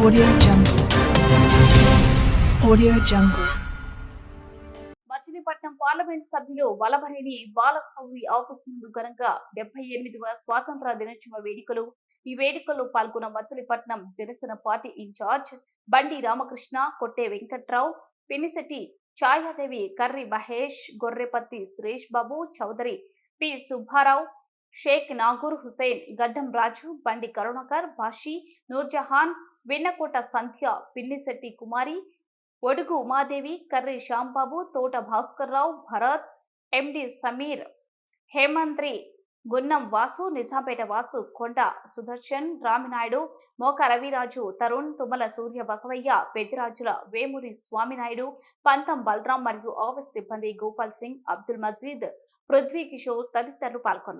Audio Jungle. Audio Jungle. Machilipatnam parliament సభ్యులు Vallabhaneni Balashowry office ముందు ఘనంగా డెబ్బై ఎనిమిదవ స్వాతంత్ర దినోత్సవ వేడుకలు ఈ వేడుకల్లో పాల్గొన్న Machilipatnam Janasena party in charge Bandi Ramakrishna Kotte Venkatrao Pinisetti Chayadevi Karri Mahesh Gorrepati Suresh Babu Chowdary P Subbarao Sheikh Nagoor Hussain Gaddam Raju Bandi Karunakar Bhasi Nurjahan Vennakota సంధ్య పిల్లిశెట్టి కుమారి ఒడుగు ఉమాదేవి కర్రి శ్యాంబాబు తోట భాస్కర్రావు భరత్ ఎండి సమీర్ హేమంత్రి గున్నం వాసు నిజాంపేట వాసు కొండ సుదర్శన్ రామినాయుడు మోక రవిరాజు తరుణ్ తుమ్మల సూర్య బసవయ్య పెద్దిరాజుల వేమూరి స్వామినాయుడు పంతం బలరాం మరియు ఆఫీస్ సిబ్బంది గోపాల్ సింగ్ అబ్దుల్ మజీద్ పృథ్వీ కిషోర్ తదితరులు పాల్గొన్నారు.